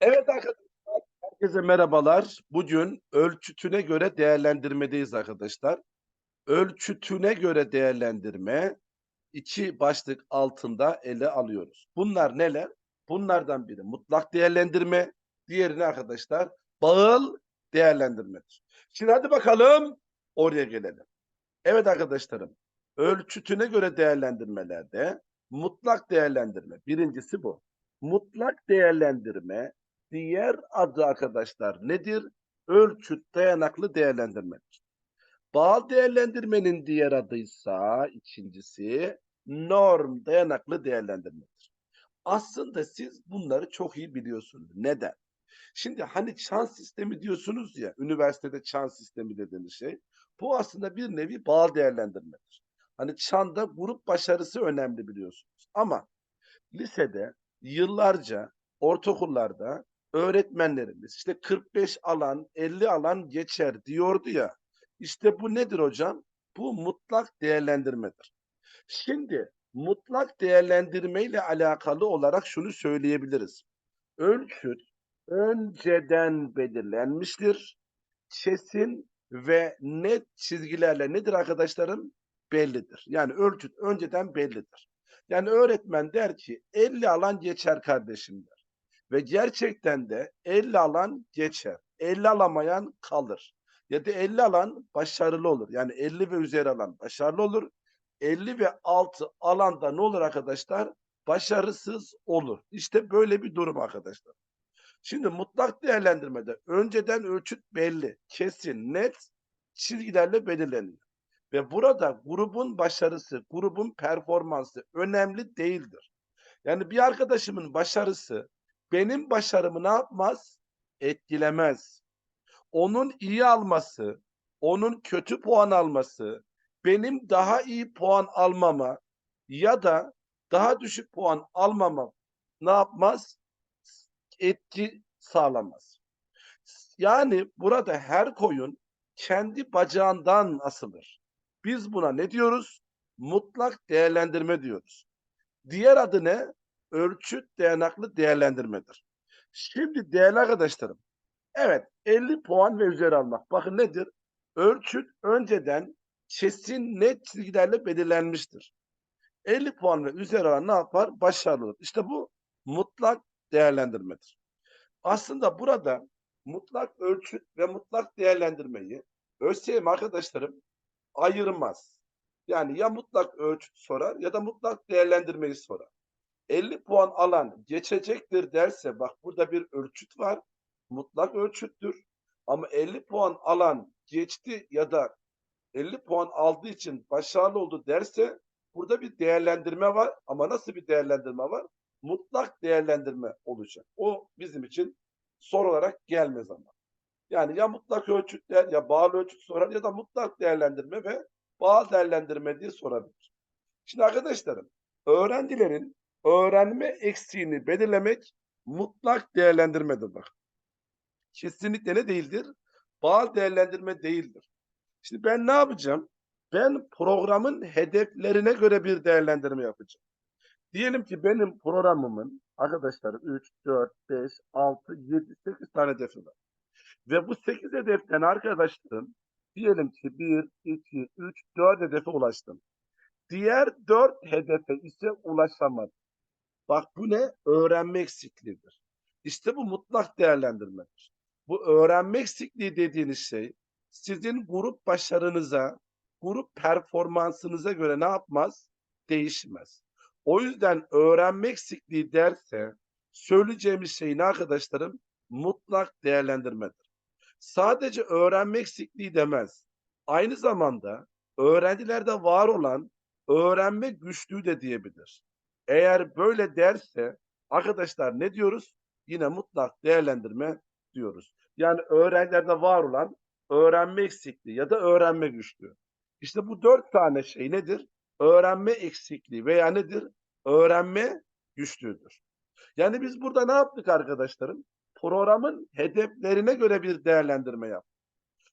Evet arkadaşlar, herkese merhabalar. Bugün ölçütüne göre değerlendirmedeyiz arkadaşlar. Ölçütüne göre değerlendirme iki başlık altında ele alıyoruz. Bunlar neler? Bunlardan biri mutlak değerlendirme, diğerini arkadaşlar bağıl değerlendirmedir. Şimdi hadi bakalım oraya gelelim. Evet arkadaşlarım, ölçütüne göre değerlendirmelerde mutlak değerlendirme birincisi bu. Mutlak değerlendirme diğer adı arkadaşlar nedir? Ölçüt dayanaklı değerlendirmedir. Bağıl değerlendirmenin diğer adıysa ikincisi norm dayanaklı değerlendirmedir. Aslında siz bunları çok iyi biliyorsunuz. Neden? Şimdi hani çan sistemi diyorsunuz ya, üniversitede çan sistemi dediğiniz şey. Bu aslında bir nevi bağıl değerlendirmedir. Hani çanda grup başarısı önemli biliyorsunuz. Ama lisede yıllarca ortaokullarda öğretmenlerimiz işte 45 alan 50 alan geçer diyordu ya. İşte bu nedir hocam? Bu mutlak değerlendirmedir. Şimdi mutlak değerlendirme ile alakalı olarak şunu söyleyebiliriz. Ölçüt önceden belirlenmiştir. Kesin ve net çizgilerle nedir arkadaşlarım? Bellidir. Yani ölçüt önceden bellidir. Yani öğretmen der ki 50 alan geçer kardeşim der. Ve gerçekten de 50 alan geçer. 50 alamayan kalır. Ya da 50 alan başarılı olur. Yani 50 ve üzeri alan başarılı olur. 50 ve altı alanda ne olur arkadaşlar? Başarısız olur. İşte böyle bir durum arkadaşlar. Şimdi mutlak değerlendirmede önceden ölçüt belli, kesin, net çizgilerle belirleniyor. Ve burada grubun başarısı, grubun performansı önemli değildir. Yani bir arkadaşımın başarısı benim başarımı ne yapmaz? Etkilemez. Onun iyi alması, onun kötü puan alması, benim daha iyi puan almama ya da daha düşük puan almama ne yapmaz? Etki sağlamaz. Yani burada her koyun kendi bacağından asılır. Biz buna ne diyoruz? Mutlak değerlendirme diyoruz. Diğer adı ne? Ölçüt dayanaklı değerlendirmedir. Şimdi değerli arkadaşlarım, evet 50 puan ve üzeri almak. Bakın nedir? Ölçüt önceden kesin net çizgilerle belirlenmiştir. 50 puan ve üzeri alan ne yapar? Başarılı olur. İşte bu mutlak değerlendirmedir. Aslında burada mutlak ölçüt ve mutlak değerlendirmeyi ÖSYM arkadaşlarım ayırmaz. Yani ya mutlak ölçüt sorar ya da mutlak değerlendirmeyi sorar. 50 puan alan geçecektir derse bak burada bir ölçüt var. Mutlak ölçüttür. Ama 50 puan alan geçti ya da 50 puan aldığı için başarılı oldu derse burada bir değerlendirme var. Ama nasıl bir değerlendirme var? Mutlak değerlendirme olacak. O bizim için soru olarak gelmez ama. Yani ya mutlak ölçütler ya bağlı ölçüt sorar ya da mutlak değerlendirme ve bağlı değerlendirme diye sorabilir. Şimdi arkadaşlarım öğrencilerin öğrenme eksiğini belirlemek mutlak değerlendirmedir bak. Kesinlikle ne değildir? Bağlı değerlendirme değildir. Şimdi ben ne yapacağım? Ben programın hedeflerine göre bir değerlendirme yapacağım. Diyelim ki benim programımın arkadaşlarım 3, 4, 5, 6, 7, 8 tane hedefi var. Ve bu 8 hedeften arkadaşlarım diyelim ki 1, 2, 3, 4 hedefe ulaştım. Diğer 4 hedefe ise ulaşamadım. Bak bu ne? Öğrenme eksikliğidir. İşte bu mutlak değerlendirmedir. Bu öğrenme eksikliği dediğiniz şey sizin grup başarınıza, grup performansınıza göre ne yapmaz? Değişmez. O yüzden öğrenme eksikliği derse söyleyeceğimiz şey ne arkadaşlarım? Mutlak değerlendirmedir. Sadece öğrenme eksikliği demez. Aynı zamanda öğrencilerde var olan öğrenme güçlüğü de diyebilir. Eğer böyle derse arkadaşlar ne diyoruz? Yine mutlak değerlendirme diyoruz. Yani öğrencilerde var olan öğrenme eksikliği ya da öğrenme güçlüğü. İşte bu dört tane şey nedir? Öğrenme eksikliği veya nedir? Öğrenme güçlüğüdür. Yani biz burada ne yaptık arkadaşlarım? Programın hedeflerine göre bir değerlendirme yaptık.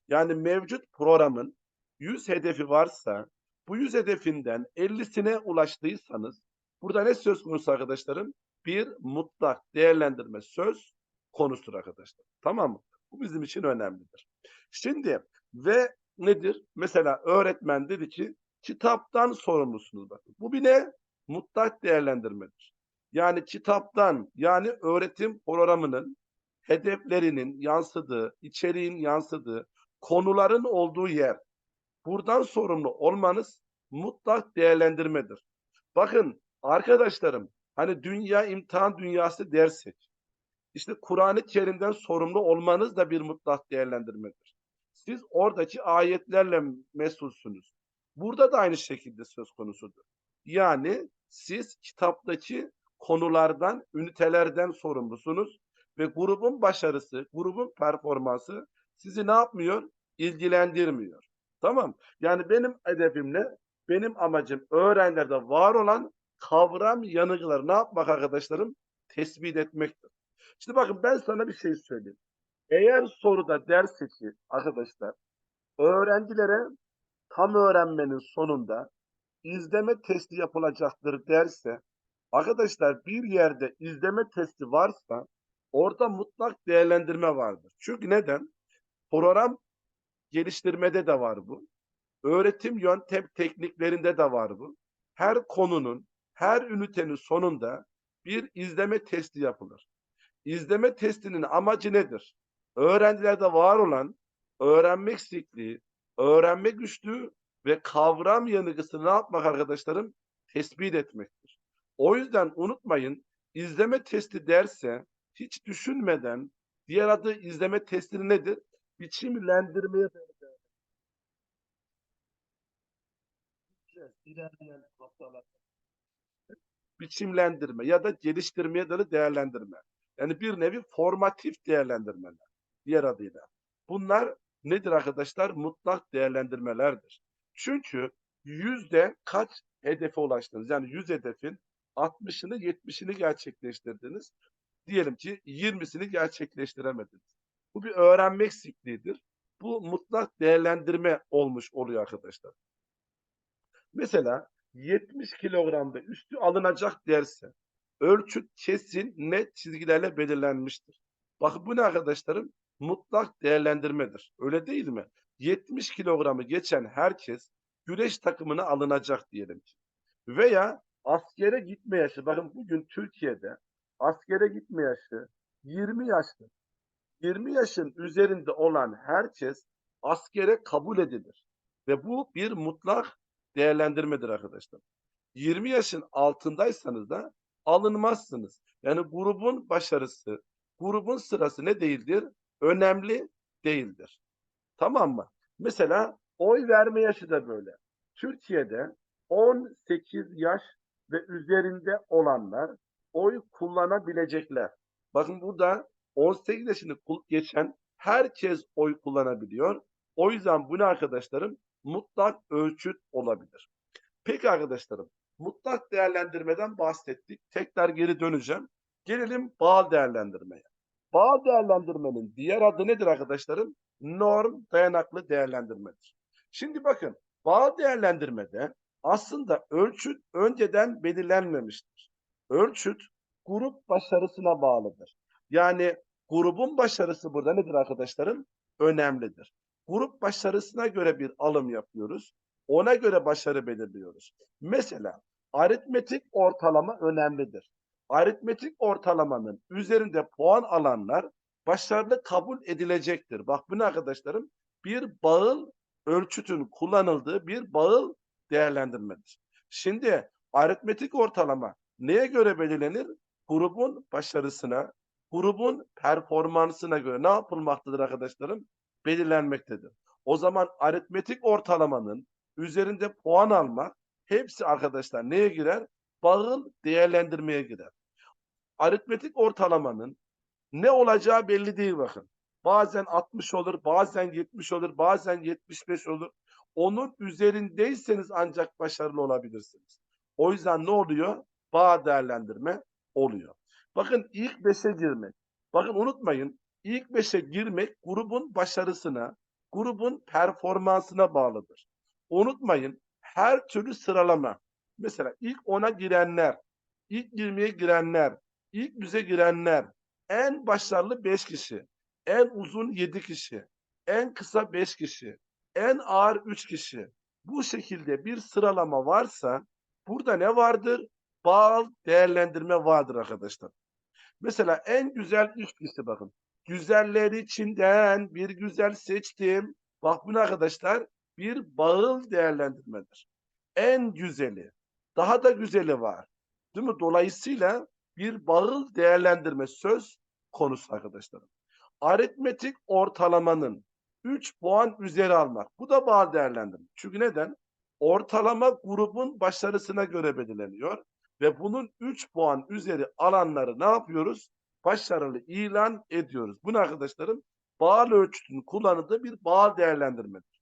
Yani mevcut programın 100 hedefi varsa bu 100 hedefinden 50'sine ulaştıysanız burada ne söz konusu arkadaşlarım? Bir mutlak değerlendirme söz konusudur arkadaşlar. Tamam mı? Bu bizim için önemlidir. Şimdi ve nedir? Mesela öğretmen dedi ki kitaptan sorumlusunuz bakın. Bu bir ne? Mutlak değerlendirmedir. Yani kitaptan yani öğretim programının hedeflerinin yansıdığı, içeriğin yansıdığı, konuların olduğu yer. Buradan sorumlu olmanız mutlak değerlendirmedir. Bakın arkadaşlarım hani dünya imtihan dünyası dersek işte Kur'an-ı Kerim'den sorumlu olmanız da bir mutlak değerlendirmedir. Siz oradaki ayetlerle mesulsünüz. Burada da aynı şekilde söz konusudur. Yani siz kitaptaki konulardan, ünitelerden sorumlusunuz ve grubun başarısı, grubun performansı sizi ne yapmıyor? İlgilendirmiyor. Tamam. Yani benim hedefimle, benim amacım öğrencilerde var olan kavram yanıkları ne yapmak arkadaşlarım? Tespit etmektir. Şimdi bakın ben sana bir şey söyleyeyim. Eğer soruda derse ki arkadaşlar öğrencilere tam öğrenmenin sonunda izleme testi yapılacaktır derse arkadaşlar bir yerde izleme testi varsa orada mutlak değerlendirme vardır. Çünkü neden? Program geliştirmede de var bu. Öğretim yöntem tekniklerinde de var bu. Her konunun, her ünitenin sonunda bir izleme testi yapılır. İzleme testinin amacı nedir? Öğrencilerde var olan öğrenme eksikliği, öğrenme güçlüğü ve kavram yanılgısını ne yapmak arkadaşlarım? Tespit etmektir. O yüzden unutmayın izleme testi derse hiç düşünmeden diğer adı izleme testi nedir? Biçimlendirmeye ilerleyen haftalar biçimlendirme ya da geliştirmeye dayalı değerlendirme. Yani bir nevi formatif değerlendirmeler diğer adıyla. Bunlar nedir arkadaşlar? Mutlak değerlendirmelerdir. Çünkü yüzde kaç hedefe ulaştınız? Yani yüz hedefin 60'ını 70'ini gerçekleştirdiniz. Diyelim ki 20'sini gerçekleştiremediniz. Bu bir öğrenme eksikliğidir. Bu mutlak değerlendirme olmuş oluyor arkadaşlar. Mesela 70 kilogramda üstü alınacak derse ölçüt kesin net çizgilerle belirlenmiştir. Bakın bu ne arkadaşlarım? Mutlak değerlendirmedir. Öyle değil mi? 70 kilogramı geçen herkes güreş takımına alınacak diyelim ki. Veya askere gitme yaşı. Bakın bugün Türkiye'de askere gitme yaşı 20 yaşlı. 20 yaşın üzerinde olan herkes askere kabul edilir. Ve bu bir mutlak değerlendirmedir arkadaşlar. 20 yaşın altındaysanız da alınmazsınız. Yani grubun başarısı, grubun sırası ne değildir? Önemli değildir. Tamam mı? Mesela oy verme yaşı da böyle. Türkiye'de 18 yaş ve üzerinde olanlar oy kullanabilecekler. Bakın burada 18 yaşını geçen herkes oy kullanabiliyor. O yüzden bu ne arkadaşlarım? Mutlak ölçüt olabilir. Peki arkadaşlarım, mutlak değerlendirmeden bahsettik. Tekrar geri döneceğim. Gelelim bağ değerlendirmeye. Bağ değerlendirmenin diğer adı nedir arkadaşlarım? Norm dayanaklı değerlendirmedir. Şimdi bakın, bağ değerlendirmede aslında ölçüt önceden belirlenmemiştir. Ölçüt grup başarısına bağlıdır. Yani grubun başarısı burada nedir arkadaşlarım? Önemlidir. Grup başarısına göre bir alım yapıyoruz. Ona göre başarı belirliyoruz. Mesela aritmetik ortalama önemlidir. Aritmetik ortalamanın üzerinde puan alanlar başarılı kabul edilecektir. Bak bu ne arkadaşlarım? Bir bağıl ölçütün kullanıldığı bir bağıl değerlendirmedir. Şimdi aritmetik ortalama neye göre belirlenir? Grubun başarısına, grubun performansına göre ne yapılmaktadır arkadaşlarım? Belirlenmektedir. O zaman aritmetik ortalamanın üzerinde puan almak hepsi arkadaşlar neye girer? Bağıl değerlendirmeye girer. Aritmetik ortalamanın ne olacağı belli değil bakın. Bazen 60 olur, bazen 70 olur, bazen 75 olur. Onun üzerindeyseniz ancak başarılı olabilirsiniz. O yüzden ne oluyor? Bağ değerlendirme oluyor. Bakın ilk beşe girmek. Bakın unutmayın ilk beşe girmek grubun başarısına, grubun performansına bağlıdır. Unutmayın her türlü sıralama. Mesela ilk ona girenler, ilk 20'ye girenler, ilk yüze girenler, En başarılı 5 kişi, en uzun 7 kişi, en kısa 5 kişi, en ağır 3 kişi. Bu şekilde bir sıralama varsa burada ne vardır? Bağıl değerlendirme vardır arkadaşlar. Mesela en güzel üç kişi bakın. Güzeller içinden bir güzel seçtim. Bak bunu arkadaşlar bir bağıl değerlendirmedir. En güzeli. Daha da güzeli var. Değil mi? Dolayısıyla bir bağıl değerlendirme söz konusu arkadaşlarım. Aritmetik ortalamanın 3 puan üzeri almak. Bu da bağıl değerlendirme. Çünkü neden? Ortalama grubun başarısına göre belirleniyor ve bunun 3 puan üzeri alanları ne yapıyoruz? Başarılı ilan ediyoruz. Bunu arkadaşlarım bağıl ölçütün kullanıldığı bir bağıl değerlendirmedir.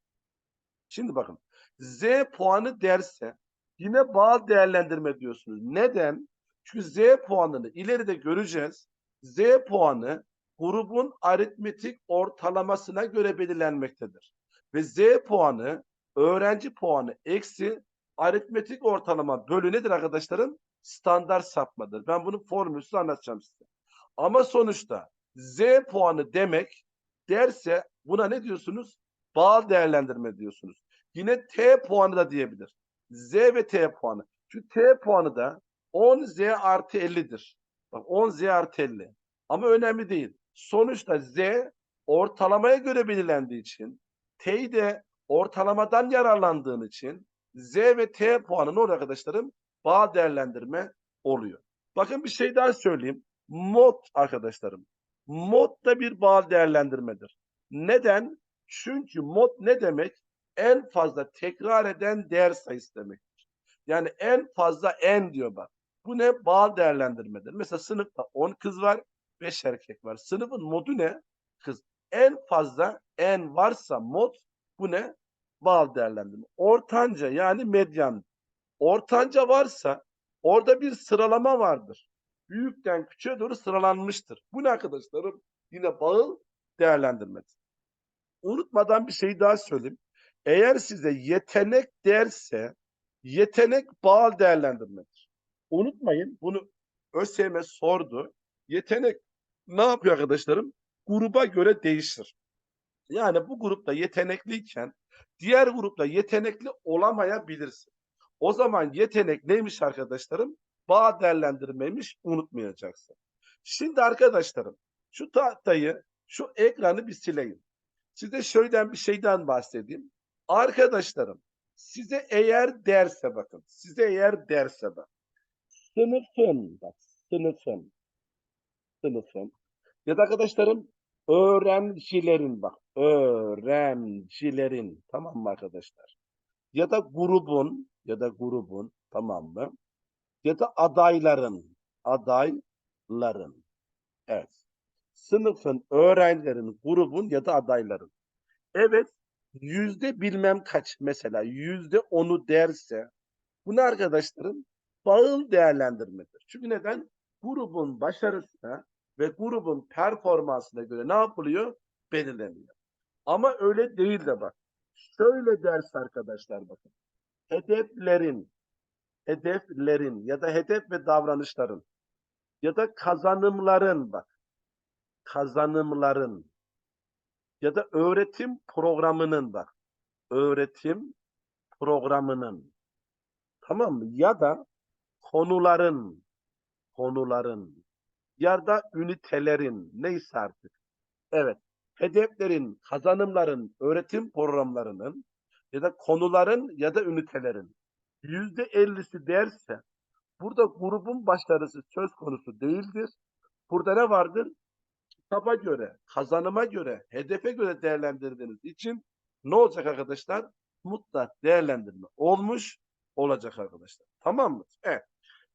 Şimdi bakın Z puanı derse yine bağıl değerlendirme diyorsunuz. Neden? Çünkü Z puanını ileride göreceğiz. Z puanı grubun aritmetik ortalamasına göre belirlenmektedir. Ve Z puanı öğrenci puanı eksi aritmetik ortalama bölü nedir arkadaşlarım? Standart sapmadır. Ben bunun formülsüz anlatacağım size. Ama sonuçta Z puanı demek derse buna ne diyorsunuz? Bağıl değerlendirme diyorsunuz. Yine T puanı da diyebilir. Z ve T puanı. Şu T puanı da 10Z artı 50'dir. Bak 10Z artı 50. Ama önemli değil. Sonuçta Z ortalamaya göre belirlendiği için T'yi de ortalamadan yararlandığın için Z ve T puanı ne oluyor arkadaşlarım? Bağ değerlendirme oluyor. Bakın bir şey daha söyleyeyim. Mod arkadaşlarım. Mod da bir bağ değerlendirmedir. Neden? Çünkü mod ne demek? En fazla tekrar eden değer sayısı demektir. Yani en fazla en diyor bak. Bu ne? Bağ değerlendirmedir. Mesela sınıfta 10 kız var, 5 erkek var. Sınıfın modu ne? Kız. En fazla en varsa mod bu ne? Bağ değerlendirme. Ortanca yani medyan. Ortanca varsa orada bir sıralama vardır. Büyükten küçüğe doğru sıralanmıştır. Bu ne arkadaşlarım? Yine bağıl değerlendirmedir. Unutmadan bir şey daha söyleyeyim. Eğer size yetenek derse yetenek bağıl değerlendirmedir. Unutmayın bunu ÖSYM sordu. Yetenek ne yapıyor arkadaşlarım? Gruba göre değişir. Yani bu grupta yetenekliyken diğer grupta yetenekli olamayabilirsin. O zaman yetenek neymiş arkadaşlarım? Bağ değerlendirmeymiş unutmayacaksın. Şimdi arkadaşlarım şu tahtayı, şu ekranı bir sileyim. Size şöyle bir şeyden bahsedeyim. Arkadaşlarım size eğer derse bakın. Size eğer derse bak. Sınıfın bak sınıfın sınıfın ya da arkadaşlarım öğrencilerin bak öğrencilerin tamam mı arkadaşlar? Ya da grubun ya da grubun tamam mı? Ya da adayların adayların evet sınıfın öğrencilerin grubun ya da adayların evet yüzde bilmem kaç mesela yüzde onu derse bu ne arkadaşlarım? Bağıl değerlendirmedir. Çünkü neden? Grubun başarısına ve grubun performansına göre ne yapılıyor? Belirleniyor. Ama öyle değil de bak. Şöyle ders arkadaşlar bakın. Hedeflerin, hedeflerin ya da hedef ve davranışların ya da kazanımların bak. Kazanımların ya da öğretim programının bak. Öğretim programının. Tamam mı? Ya da konuların, konuların ya da ünitelerin neyse artık. Evet. Hedeflerin, kazanımların, öğretim programlarının ya da konuların ya da ünitelerin yüzde ellisi derse burada grubun başarısı söz konusu değildir. Burada ne vardır? Kitaba göre, kazanıma göre, hedefe göre değerlendirdiğiniz için ne olacak arkadaşlar? Mutlak değerlendirme olmuş olacak arkadaşlar. Tamam mı? Evet.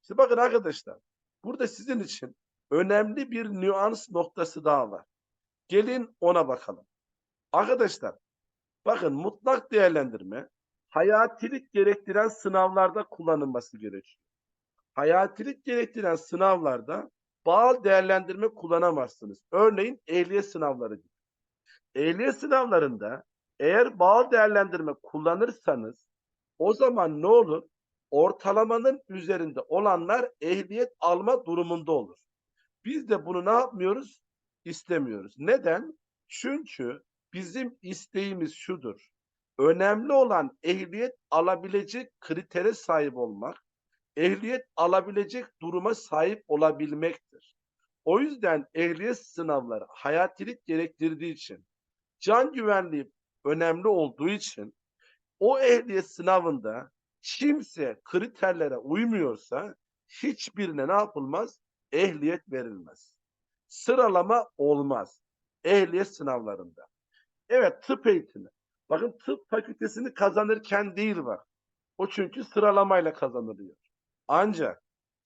Şimdi bakın arkadaşlar. Burada sizin için önemli bir nüans noktası daha var. Gelin ona bakalım. Arkadaşlar bakın mutlak değerlendirme hayatilik gerektiren sınavlarda kullanılması gerekiyor. Hayatilik gerektiren sınavlarda bağıl değerlendirme kullanamazsınız. Örneğin ehliyet sınavları gibi. Ehliyet sınavlarında eğer bağıl değerlendirme kullanırsanız o zaman ne olur? Ortalamanın üzerinde olanlar ehliyet alma durumunda olur. Biz de bunu ne yapmıyoruz? İstemiyoruz. Neden? Çünkü bizim isteğimiz şudur. Önemli olan ehliyet alabilecek kritere sahip olmak, ehliyet alabilecek duruma sahip olabilmektir. O yüzden ehliyet sınavları hayatilik gerektirdiği için, can güvenliği önemli olduğu için o ehliyet sınavında kimse kriterlere uymuyorsa hiçbirine ne yapılmaz? Ehliyet verilmez. Sıralama olmaz. Ehliyet sınavlarında. Evet tıp eğitimi. Bakın tıp fakültesini kazanırken değil bak. O çünkü sıralamayla kazanılıyor. Ancak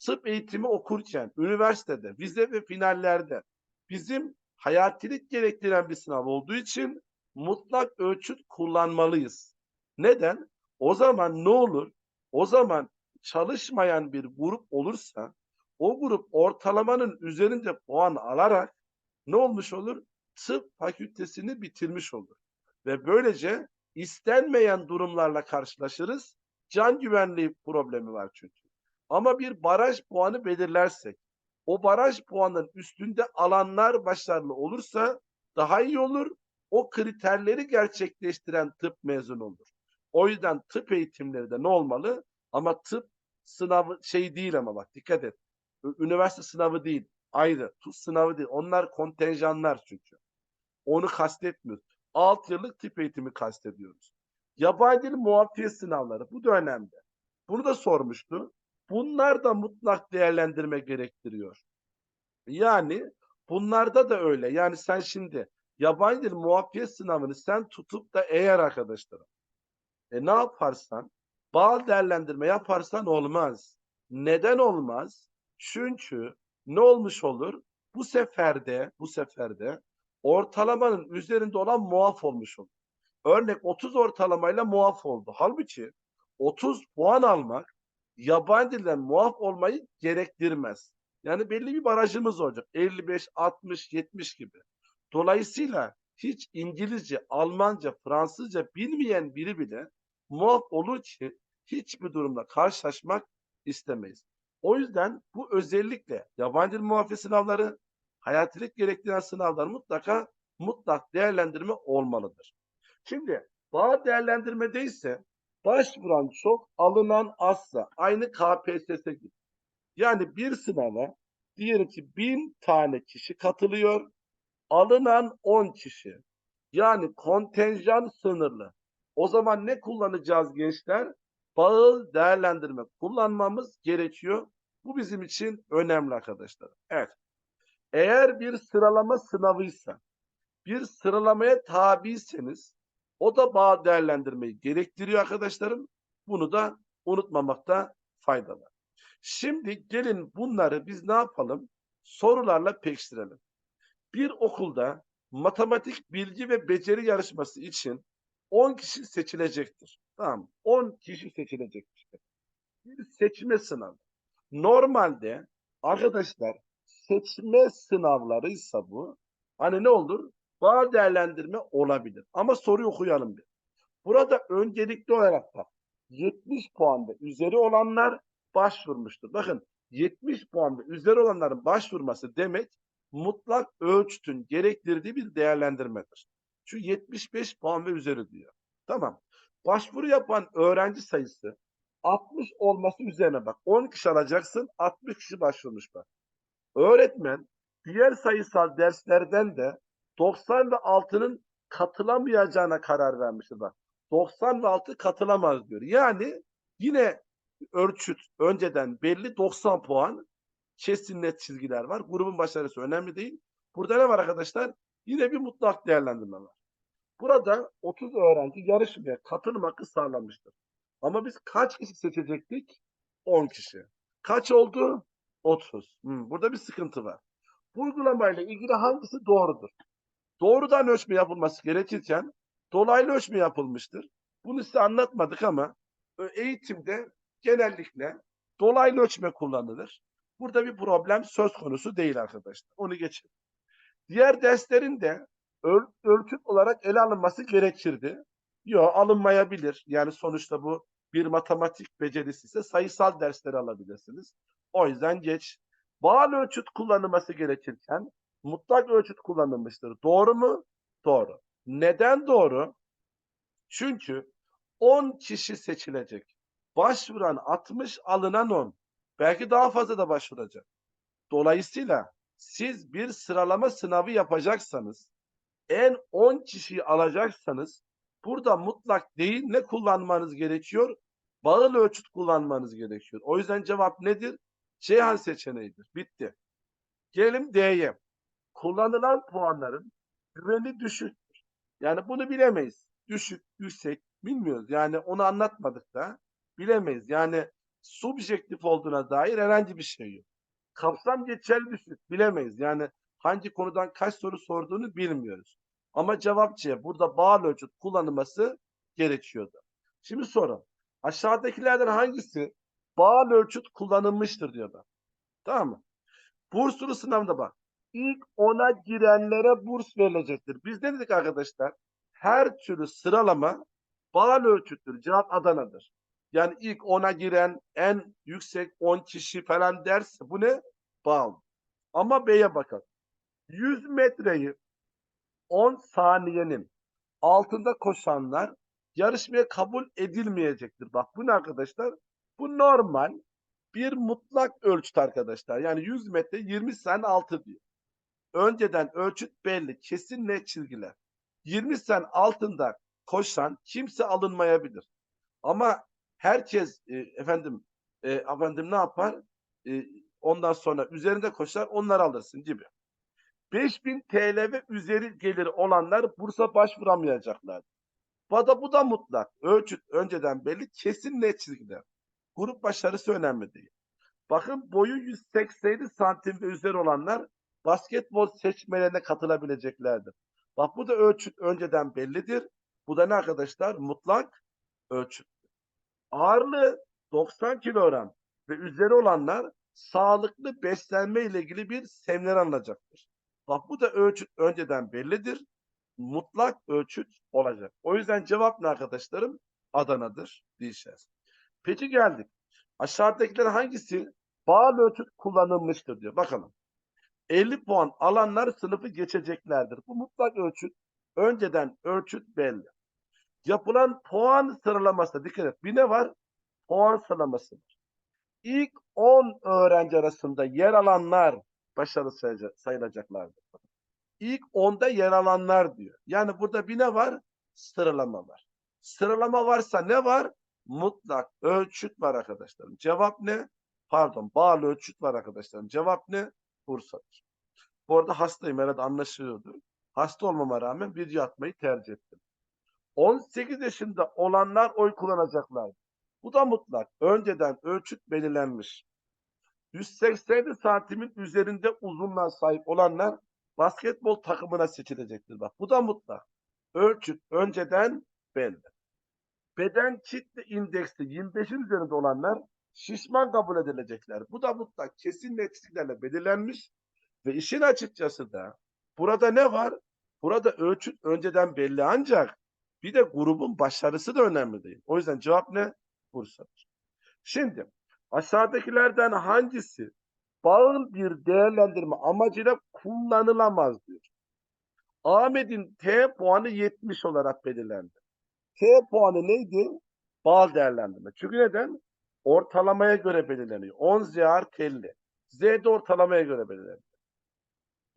tıp eğitimi okurken, üniversitede, vize ve finallerde bizim hayatilik gerektiren bir sınav olduğu için mutlak ölçüt kullanmalıyız. Neden? O zaman ne olur? O zaman çalışmayan bir grup olursa o grup ortalamanın üzerinde puan alarak ne olmuş olur? Tıp fakültesini bitirmiş olur. Ve böylece istenmeyen durumlarla karşılaşırız. Can güvenliği problemi var çünkü. Ama bir baraj puanı belirlersek, o baraj puanının üstünde alanlar başarılı olursa daha iyi olur. O kriterleri gerçekleştiren tıp mezunu olur. O yüzden tıp eğitimleri de ne olmalı? Ama tıp sınavı şey değil ama bak dikkat et. Üniversite sınavı değil. Ayrı. TUS sınavı değil. Onlar kontenjanlar çünkü. Onu kastetmiyoruz. 6 yıllık tıp eğitimi kastediyoruz. Yabancı dil muafiyet sınavları. Bu da önemli. Bunu da sormuştu. Bunlar da mutlak değerlendirme gerektiriyor. Yani bunlarda da öyle. Yani sen şimdi yabancı dil muafiyet sınavını sen tutup da eğer arkadaşlarım e ne yaparsan bağ değerlendirme yaparsan olmaz. Neden olmaz? Çünkü ne olmuş olur? Bu seferde, bu seferde ortalamanın üzerinde olan muaf olmuş. Örnek 30 ortalamayla muaf oldu. Halbuki 30 puan almak yabancı dilden muaf olmayı gerektirmez. Yani belli bir barajımız olacak. 55, 60, 70 gibi. Dolayısıyla hiç İngilizce, Almanca, Fransızca bilmeyen biri bile muaf olur ki hiçbir durumda karşılaşmak istemeyiz. O yüzden bu özellikle yabancı dil muafiyet sınavları, hayatilik gerektiren sınavlar mutlaka mutlak değerlendirme olmalıdır. Şimdi bağ değerlendirmede ise başvuran çok, alınan azsa. Aynı KPSS gibi. Yani bir sınava diyelim ki bin tane kişi katılıyor, alınan 10 kişi. Yani kontenjan sınırlı. O zaman ne kullanacağız gençler? Bağı değerlendirme kullanmamız gerekiyor. Bu bizim için önemli arkadaşlar. Evet. Eğer bir sıralama sınavıysa, bir sıralamaya tabiyseniz o da bağ değerlendirmeyi gerektiriyor arkadaşlarım. Bunu da unutmamakta fayda var. Şimdi gelin bunları biz ne yapalım? Sorularla pekiştirelim. Bir okulda matematik bilgi ve beceri yarışması için 10 kişi seçilecektir. Tamam 10 kişi seçilecektir. Bir seçme sınavı. Normalde arkadaşlar seçme sınavlarıysa bu hani ne olur? Bağ değerlendirme olabilir. Ama soruyu okuyalım bir. Burada öncelikli olarak bak 70 puan üzeri olanlar başvurmuştur. Bakın 70 puan üzeri olanların başvurması demek mutlak ölçütün gerektirdiği bir değerlendirmedir. Şu 75 puan ve üzeri diyor. Tamam. Başvuru yapan öğrenci sayısı 60 olması üzerine bak. 10 kişi alacaksın, 60 kişi başvurmuş bak. Öğretmen diğer sayısal derslerden de 90 ve altının katılamayacağına karar vermiştir bak. 90 ve altı katılamaz diyor. Yani yine ölçüt önceden belli 90 puan kesin net çizgiler var. Grubun başarısı önemli değil. Burada ne var arkadaşlar? Yine bir mutlak değerlendirme var. Burada 30 öğrenci yarışmaya katılım hakkı sağlanmıştır. Ama biz kaç kişi seçecektik? 10 kişi. Kaç oldu? 30. Hmm, burada bir sıkıntı var. Bu uygulamayla ilgili hangisi doğrudur? Doğrudan ölçme yapılması gerekirken dolaylı ölçme yapılmıştır. Bunu size anlatmadık ama eğitimde genellikle dolaylı ölçme kullanılır. Burada bir problem söz konusu değil arkadaşlar. Onu geçin. Diğer derslerin de öl ölçüt olarak ele alınması gerekirdi. Yok alınmayabilir. Yani sonuçta bu bir matematik becerisi ise sayısal dersleri alabilirsiniz. O yüzden geç. Bağıl ölçüt kullanılması gerekirken mutlak ölçüt kullanılmıştır. Doğru mu? Doğru. Neden doğru? Çünkü 10 kişi seçilecek. Başvuran 60, alınan 10. Belki daha fazla da başvuracak. Dolayısıyla siz bir sıralama sınavı yapacaksanız, en 10 kişiyi alacaksanız, burada mutlak değil ne kullanmanız gerekiyor? Bağıl ölçüt kullanmanız gerekiyor. O yüzden cevap nedir? Ceyhan seçeneğidir. Bitti. Gelelim D'ye. Kullanılan puanların güveni düşüktür. Yani bunu bilemeyiz. Düşük, yüksek bilmiyoruz. Yani onu anlatmadık da bilemeyiz. Yani subjektif olduğuna dair herhangi bir şey yok. Kapsam geçerli düşük bilemeyiz. Yani hangi konudan kaç soru sorduğunu bilmiyoruz. Ama cevap C. Burada bağlı ölçüt kullanılması gerekiyordu. Şimdi soru. Aşağıdakilerden hangisi bağlı ölçüt kullanılmıştır diyor bak. Tamam mı? Burslu sınavında bak. İlk ona girenlere burs verilecektir. Biz ne dedik arkadaşlar? Her türlü sıralama bağlı ölçüttür. Cevap Adana'dır. Yani ilk ona giren en yüksek 10 kişi falan derse bu ne? Bağlı. Ama B'ye bakalım. 100 metreyi 10 saniyenin altında koşanlar yarışmaya kabul edilmeyecektir. Bak bu ne arkadaşlar? Bu normal bir mutlak ölçüt arkadaşlar. Yani 100 metre 20 saniye altı diyor. Önceden ölçüt belli. Kesin net çizgiler. 20 sen altında koşan kimse alınmayabilir. Ama herkes e, efendim e, efendim ne yapar? E, ondan sonra üzerinde koşar onları alırsın gibi. 5000 TL ve üzeri gelir olanlar bursa başvuramayacaklar. Bu da, bu da mutlak. Ölçüt önceden belli kesin net çizgiler. Grup başarısı önemli değil. Bakın boyu 187 santim ve üzeri olanlar basketbol seçmelerine katılabileceklerdir. Bak bu da ölçüt önceden bellidir. Bu da ne arkadaşlar? Mutlak ölçüt. Ağırlığı 90 kilogram ve üzeri olanlar sağlıklı beslenme ile ilgili bir seminer alınacaktır. Bak bu da ölçüt önceden bellidir. Mutlak ölçüt olacak. O yüzden cevap ne arkadaşlarım? Adana'dır diyeceğiz. Peki geldik. Aşağıdakiler hangisi bağlı ölçüt kullanılmıştır diyor. Bakalım. 50 puan alanlar sınıfı geçeceklerdir. Bu mutlak ölçüt. Önceden ölçüt belli. Yapılan puan sıralaması dikkat et. Bir ne var? Puan sıralaması. İlk 10 öğrenci arasında yer alanlar sayılacak- sayılacaklardır. İlk 10'da yer alanlar diyor. Yani burada bir ne var? Sıralama var. Sıralama varsa ne var? Mutlak ölçüt var arkadaşlarım. Cevap ne? Pardon, bağlı ölçüt var arkadaşlarım. Cevap ne? Bursa'dır. Bu arada hastayım herhalde anlaşılıyordu. Hasta olmama rağmen video atmayı tercih ettim. 18 yaşında olanlar oy kullanacaklar. Bu da mutlak. Önceden ölçüt belirlenmiş. 187 santimin üzerinde uzunluğa sahip olanlar basketbol takımına seçilecektir. Bak bu da mutlak. Ölçüt önceden belli. Beden kitle indeksi 25'in üzerinde olanlar şişman kabul edilecekler. Bu da mutlak kesin netliklerle belirlenmiş ve işin açıkçası da burada ne var? Burada ölçüt önceden belli ancak bir de grubun başarısı da önemli değil. O yüzden cevap ne? Bursa'dır. Şimdi aşağıdakilerden hangisi bağıl bir değerlendirme amacıyla kullanılamaz diyor. Ahmet'in T puanı 70 olarak belirlendi. T puanı neydi? Bağıl değerlendirme. Çünkü neden? Ortalamaya göre belirleniyor. 10 Z artı 50. Z de ortalamaya göre belirleniyor.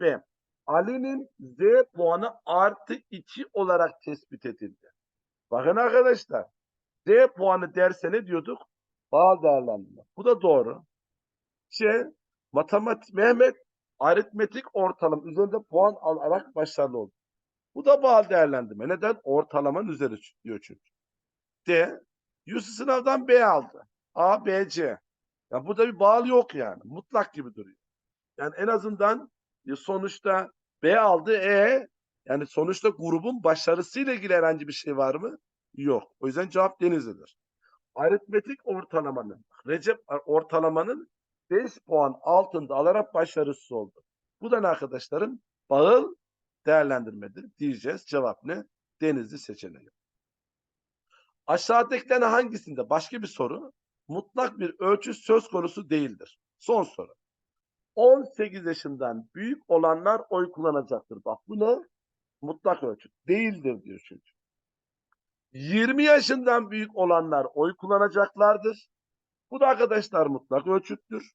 Ve Ali'nin Z puanı artı 2 olarak tespit edildi. Bakın arkadaşlar. Z puanı derse ne diyorduk? Bağıl değerlendirme. Bu da doğru. Şey, matematik Mehmet aritmetik ortalama üzerinde puan alarak başarılı oldu. Bu da bağlı değerlendirme. Neden? Ortalamanın üzeri diyor çünkü. D. Yusuf sınavdan B aldı. A, B, C. Ya burada bir bağlı yok yani. Mutlak gibi duruyor. Yani en azından e, sonuçta B aldı E yani sonuçta grubun başarısıyla ilgili herhangi bir şey var mı? Yok. O yüzden cevap Denizli'dir. Aritmetik ortalamanın Recep ortalamanın 5 puan altında alarak başarısız oldu. Bu da ne arkadaşlarım? Bağıl değerlendirmedir diyeceğiz. Cevap ne? Denizli seçeneği. Aşağıdakilerin hangisinde başka bir soru mutlak bir ölçü söz konusu değildir. Son soru. 18 yaşından büyük olanlar oy kullanacaktır. Bak bu ne? Mutlak ölçüt. Değildir diyor çünkü. 20 yaşından büyük olanlar oy kullanacaklardır. Bu da arkadaşlar mutlak ölçüttür.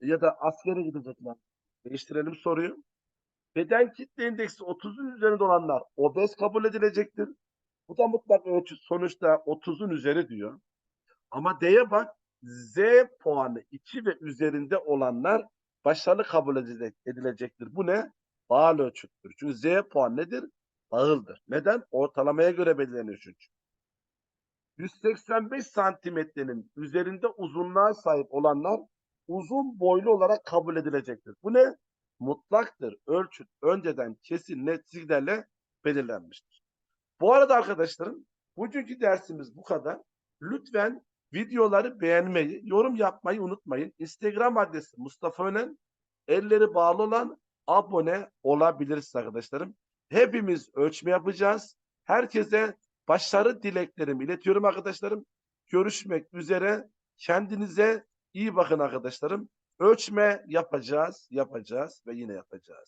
Ya da askere gidecekler. Değiştirelim soruyu. Beden kitle indeksi 30'un üzerinde olanlar obez kabul edilecektir. Bu da mutlak ölçüt sonuçta 30'un üzeri diyor. Ama D'ye bak Z puanı 2 ve üzerinde olanlar başarılı kabul edilecek, edilecektir. Bu ne? Bağıl ölçüttür. Çünkü Z puan nedir? Bağıldır. Neden? Ortalamaya göre belirleniyor çünkü. 185 santimetrenin üzerinde uzunluğa sahip olanlar uzun boylu olarak kabul edilecektir. Bu ne? Mutlaktır. Ölçüt önceden kesin net çizgilerle belirlenmiştir. Bu arada arkadaşlarım bugünkü dersimiz bu kadar. Lütfen videoları beğenmeyi, yorum yapmayı unutmayın. Instagram adresi Mustafa Önen. Elleri bağlı olan abone olabilirsiniz arkadaşlarım. Hepimiz ölçme yapacağız. Herkese başarı dileklerimi iletiyorum arkadaşlarım. Görüşmek üzere. Kendinize iyi bakın arkadaşlarım. Ölçme yapacağız, yapacağız ve yine yapacağız.